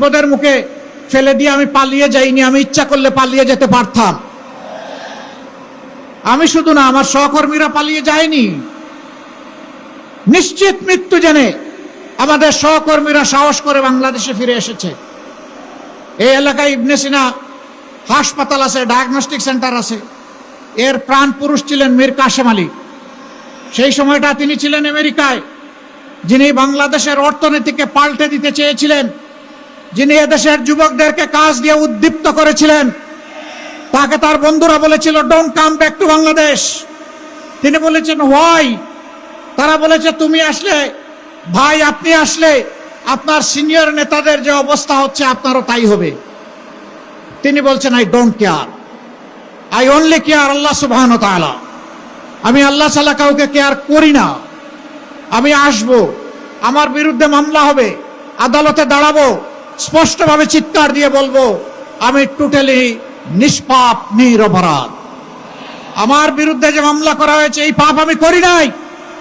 বিপদের মুখে ফেলে দিয়ে আমি পালিয়ে যাইনি, আমি ইচ্ছা করলে পালিয়ে যেতে পারতাম। আমি শুধু না, আমার সহকর্মীরা পালিয়ে যায়নি। নিশ্চিত মৃত্যু জেনে আমাদের সহকর্মীরা সাহস করে বাংলাদেশে ফিরে এসেছে। এই এলাকায় ইবনে সিনা হাসপাতাল আছে ডায়াগনস্টিক সেন্টার আছে। এর প্রাণ পুরুষ ছিলেন মীর কাশেম আলী। সেই সময়টা তিনি ছিলেন আমেরিকায়, যিনি বাংলাদেশের অর্থনীতিকে পাল্টে দিতে চেয়েছিলেন। যিনি এদেশের যুবকদেরকে কাজ দিয়ে উদ্দীপ্ত করেছিলেন, তাকে তার বন্ধুরা বলেছিল don't come back to Bangladesh তিনি বলেছেন হোয়াই তারা বলেছে, তুমি আসলে, ভাই আপনি আসলে, আপনার সিনিয়র নেতাদের যে অবস্থা হচ্ছে, আপনারও তাই হবে। তিনি বলছেন I don't care I only care Allah সুবহান তাআলা। আমি আল্লাহ ছাড়া কাউকে কেয়ার করি না। আমি আসব, আমার বিরুদ্ধে মামলা হবে, আদালতে দাঁড়াবো স্পষ্টভাবে চিৎকার দিয়ে বলব, আমি টোটালি নিষ্পাপ, নিরপরাধ। আমার বিরুদ্ধে যে মামলা করা হয়েছে, এই পাপ আমি করি নাই,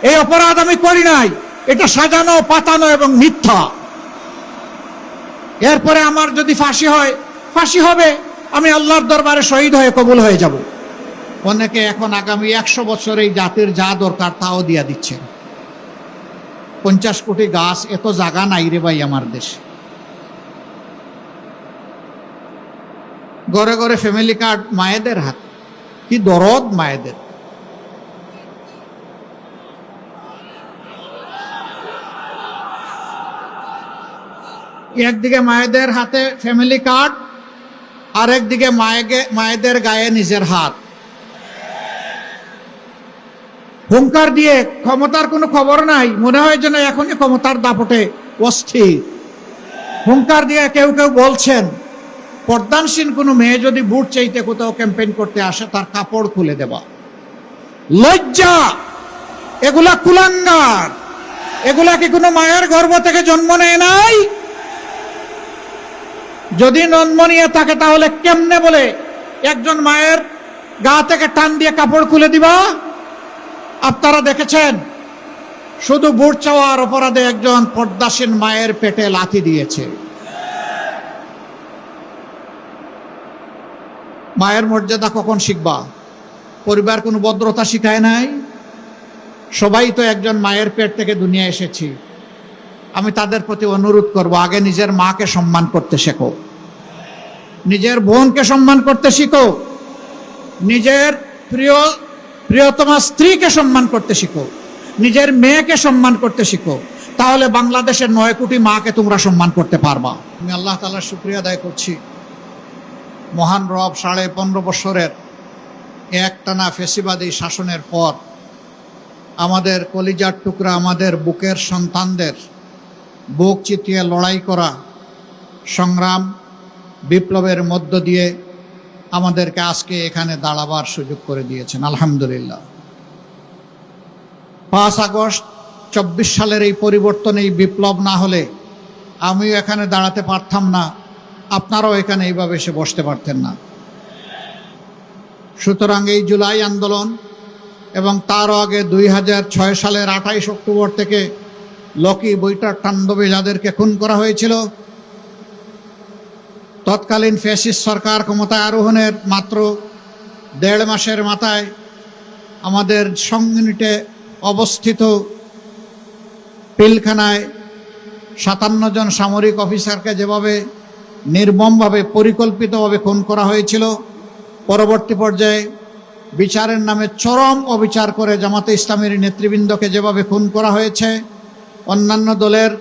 এই অপরাধ আমি করি নাই, এটা সাজানো, পাতানো এবং মিথ্যা। এরপরে আমার যদি ফাঁসি হয়, ফাঁসি হবে, আমি আল্লাহর দরবারে শহীদ হয়ে কবুল হয়ে যাব। অনেকে এখন আগামী একশো বছর এই জাতির যা দরকার তাও দিয়া দিচ্ছে পঞ্চাশ কোটি গাছ, এত জায়গা নাই রে ভাই আমার দেশে। ঘরে ঘরে ফ্যামিলি কার্ড মায়েদের হাত। কি দরদ মায়েদের। একদিকে মায়েদের হাতে ফ্যামিলি কার্ড আর একদিকে মায়েকে, মায়েদের গায়ে নিজের হাত। হুঙ্কার দিয়ে ক্ষমতার কোনো খবর নাই, মনে হয় যেন এখনই ক্ষমতার দাপটে অস্থির। হুঙ্কার দিয়ে কেউ কেউ বলছেন পর্দানসীন কোনো মেয়ে যদি বুট চাইতে কোথাও ক্যাম্পেইন করতে আসে, তার কাপড় খুলে দেওয়া লজ্জা! এগুলা কুলাঙ্গার! এগুলা কি কোনো মায়ের গর্ভ থেকে জন্ম নেয় নাই? যদি জন্ম নিয়ে থাকে, তাহলে কেমনে বলে একজন মায়ের গা থেকে টান দিয়ে কাপড় খুলে দিবা? আপনারা দেখেছেন? শুধু বুট চাওয়ার অপরাধে একজন পর্দাসীন মায়ের পেটে লাথি দিয়েছে। মায়ের মর্যাদা কখন শিখবা? পরিবার কোনো ভদ্রতা শিখায় নাই? সবাই তো একজন মায়ের পেট থেকে দুনিয়া এসেছি। আমি তাদের প্রতি অনুরোধ করব, আগে নিজের মাকে সম্মান করতে শেখো। নিজের বোনকে সম্মান করতে শিখো। নিজের প্রিয়, প্রিয়তমা স্ত্রীকে সম্মান করতে শিখো। নিজের মেয়েকে সম্মান করতে শিখো। তাহলে বাংলাদেশের নয় কোটি মাকে তোমরা সম্মান করতে পারবা। আমি আল্লাহ তালার শুক্রিয়া আদায় করছি। মহান রব সাড়ে পনেরো বছরের একটানা ফেসিবাদী শাসনের পর আমাদের কলিজার টুকরা আমাদের বুকের সন্তানদের বুক চিতিয়ে লড়াই করা, সংগ্রাম বিপ্লবের মধ্য দিয়ে আমাদেরকে আজকে এখানে দাঁড়াবার সুযোগ করে দিয়েছেন। আলহামদুলিল্লাহ। পাঁচ আগস্ট চব্বিশ সালের এই পরিবর্তন, এই বিপ্লব না হলে আমিও এখানে দাঁড়াতে পারতাম না। আপনারাও এখানে এইভাবে এসে বসতে পারতেন না। সুতরাং এই জুলাই আন্দোলন এবং তারও আগে দুই হাজার ছয় সালের আঠাইশ অক্টোবর থেকে লকি বইটার তাণ্ডবে যাদেরকে খুন করা হয়েছিল, তৎকালীন ফ্যাসিস্ট সরকার ক্ষমতায় আরোহণের মাত্র দেড় মাসের মাথায় আমাদের সংগঠনে অবস্থিত পিলখানায় সাতান্ন জন সামরিক অফিসারকে যেভাবে নির্মমভাবে, পরিকল্পিতভাবে খুন করা হয়েছিল। পরবর্তী পর্যায়ে বিচারের নামে চরম অবিচার করে জামাতে ইসলামের নেতৃবৃন্দকে যেভাবে খুন করা হয়েছে, অন্যান্য দলের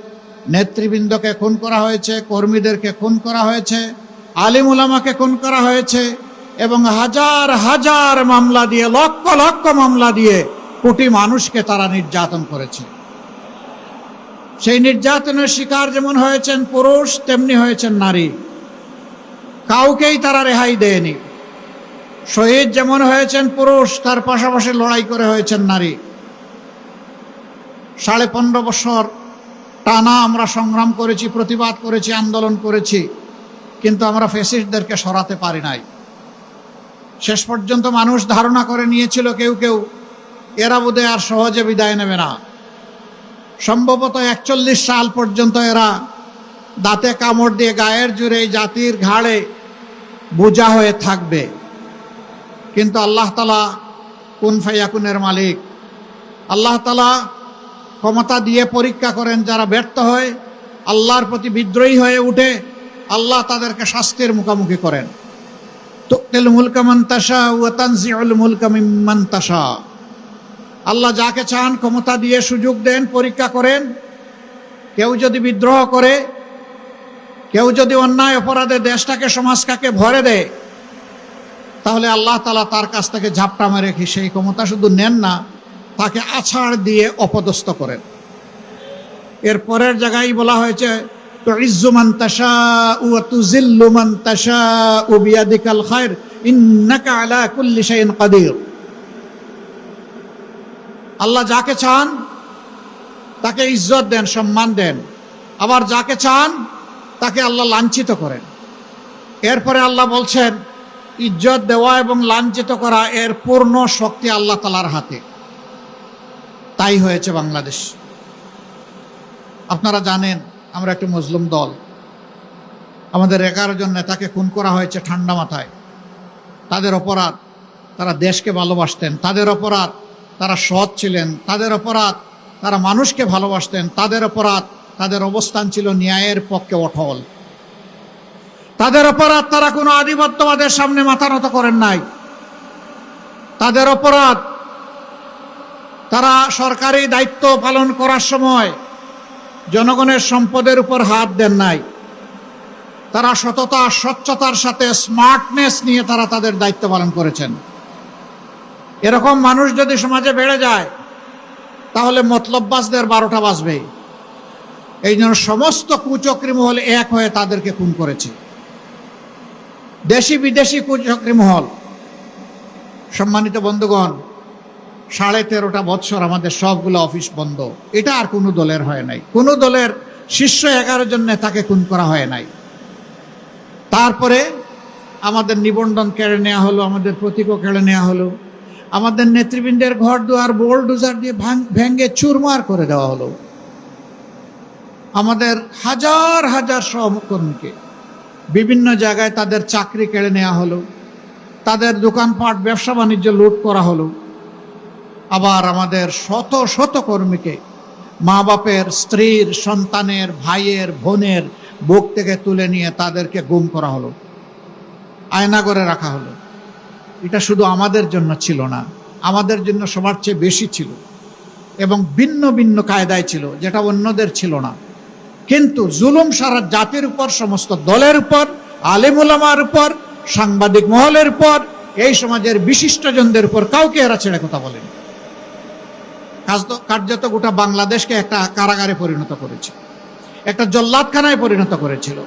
নেতৃবৃন্দকে খুন করা হয়েছে, কর্মীদেরকে খুন করা হয়েছে, আলিম উলামাকে খুন করা হয়েছে এবং হাজার হাজার মামলা দিয়ে, লক্ষ লক্ষ মামলা দিয়ে কোটি মানুষকে তারা নির্যাতন করেছে। সেই নির্যাতনের শিকার যেমন হয়েছেন পুরুষ, তেমনি হয়েছেন নারী। কাউকেই তারা রেহাই দেয়নি। শহীদ যেমন হয়েছেন পুরুষ, তার পাশাপাশি লড়াই করে হয়েছেন নারী। সাড়ে পনেরো বছর টানা আমরা সংগ্রাম করেছি, প্রতিবাদ করেছি, আন্দোলন করেছি, কিন্তু আমরা ফেসিস্টদেরকে সরাতে পারি নাই। শেষ পর্যন্ত মানুষ ধারণা করে নিয়েছিল কেউ কেউ, এরা বোধহয় আর সহজে বিদায় নেবে না। সম্ভবত একচল্লিশ সাল পর্যন্ত এরা দাঁতে কামড় দিয়ে গায়ের জুড়ে জাতির ঘাড়ে বোঝা হয়ে থাকবে। কিন্তু আল্লাহ তালা কুন ফাইয়াকুনের মালিক? আল্লাহ তালা ক্ষমতা দিয়ে পরীক্ষা করেন যারা ব্যর্থ হয়, আল্লাহর প্রতি বিদ্রোহী হয়ে উঠে আল্লাহ তাদেরকে শাস্তির মুখোমুখি করেন। তুক্তিল মুলকা মন্তাসা ও তানজিউল মুলকা মিম্মান তাসা আল্লাহ যাকে চান ক্ষমতা দিয়ে সুযোগ দেন, পরীক্ষা করেন। কেউ যদি বিদ্রোহ করে, কেউ যদি অন্যায় অপরাধে দেশটাকে, সমাজটাকে ভরে দেয়, তাহলে আল্লাহ তালা তার কাছ থেকে ঝাপটা মেরে সেই ক্ষমতা শুধু নেন না, তাকে আছাড় দিয়ে অপদস্থ করেন। এর পরের জায়গায় বলা হয়েছে তো ইজ্জুমান তাসা উ তুজিল্লুমান তাসা উ বিয়াদিকাল খায়র, ইন্নাকা আলা কুল্লি কাদির। আল্লাহ যাকে চান, তাকে ইজ্জত দেন, সম্মান দেন। আবার যাকে চান, তাকে আল্লাহ লাঞ্ছিত করেন। এরপরে আল্লাহ বলছেন, ইজ্জত দেওয়া এবং লাঞ্ছিত করা এর পূর্ণ শক্তি আল্লাহ তালার হাতে। তাই হয়েছে বাংলাদেশ। আপনারা জানেন, আমরা একটি মুসলিম দল। আমাদের এগারো জন নেতাকে খুন করা হয়েছে ঠান্ডা মাথায়। তাদের অপরাধ, তারা দেশকে ভালোবাসতেন। তাদের অপরাধ তারা সৎ ছিলেন, তাদের অপরাধ, তারা মানুষকে ভালোবাসতেন, তাদের অপরাধ, তাদের অবস্থান ছিল ন্যায়ের পক্ষে অটল। তাদের অপরাধ তারা কোনো আধিপত্যবাদের সামনে মাথা নত করেন নাই। তাদের অপরাধ তারা সরকারি দায়িত্ব পালন করার সময় জনগণের সম্পদের উপর হাত দেন নাই। তারা সততা, স্বচ্ছতার সাথে স্মার্টনেস নিয়ে তারা তাদের দায়িত্ব পালন করেছেন। এরকম মানুষ যদি সমাজে বেড়ে যায়, তাহলে মতলববাসদের বারোটা বাজবে। এই জন্য সমস্ত কুচক্রী মহল এক হয়ে তাদেরকে খুন করেছে। দেশি বিদেশি কুচক্রী মহল। সম্মানিত বন্ধুগণ, সাড়ে তেরোটা বৎসর আমাদের সবগুলো অফিস বন্ধ। এটা আর কোনো দলের হয় নাই। কোনো দলের শীর্ষ এগারো জন নেতাকে খুন করা হয় নাই। তারপরে আমাদের নিবন্ধন কেড়ে নেওয়া হলো, আমাদের প্রতীকও কেড়ে নেওয়া হলো। আমাদের নেতৃবৃন্দের ঘর দুয়ার বোল্ড ডুজার দিয়ে ভাঙ- ভেঙ্গে চুরমার করে দেওয়া হলো। আমাদের হাজার হাজার সহকর্মীকে বিভিন্ন জায়গায় তাদের চাকরি কেড়ে নেওয়া হলো। তাদের দোকানপাট, ব্যবসা বাণিজ্য লুট করা হলো। আবার আমাদের শত শত কর্মীকে মা বাপের স্ত্রীর, সন্তানের, ভাইয়ের, বোনের বুক থেকে তুলে নিয়ে তাদেরকে গুম করা হলো। আয়না করে রাখা হলো। এটা শুধু আমাদের জন্য ছিল না, আমাদের জন্য সবার চেয়ে বেশি ছিল এবং ভিন্ন ভিন্ন কায়দায় ছিল, যেটা অন্যদের ছিল না। কিন্তু জুলুম সারা জাতির উপর, সমস্ত দলের উপর আলেমুলামার উপর, সাংবাদিক মহলের উপর, এই সমাজের বিশিষ্টজনদের উপর কাউকে এরা ছেড়ে কথা বলেন। কার্যত গোটা বাংলাদেশকে একটা কারাগারে পরিণত করেছে একটা জল্লাদখানায় পরিণত করেছিল।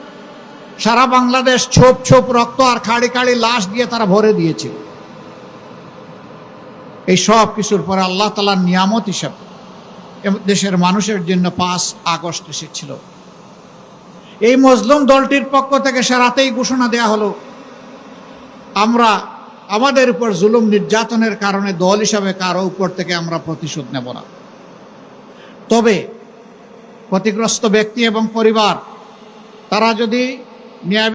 সারা বাংলাদেশ ছোপ ছোপ রক্ত আর খাড়ি খাড়ি লাশ দিয়ে তারা ভরে দিয়েছিল এই সব কিছুর পরে আল্লাহ তালার নিয়ামত হিসাবে দেশের মানুষের জন্য পাঁচ আগস্ট এসেছিল। এই মজলুম দলটির পক্ষ থেকে সে রাতেই ঘোষণা দেয়া হলো, আমরা আমাদের উপর জুলুম নির্যাতনের কারণে দল হিসাবে কারও উপর থেকে আমরা প্রতিশোধ নেব না। তবে ক্ষতিগ্রস্ত ব্যক্তি এবং পরিবার, তারা যদি me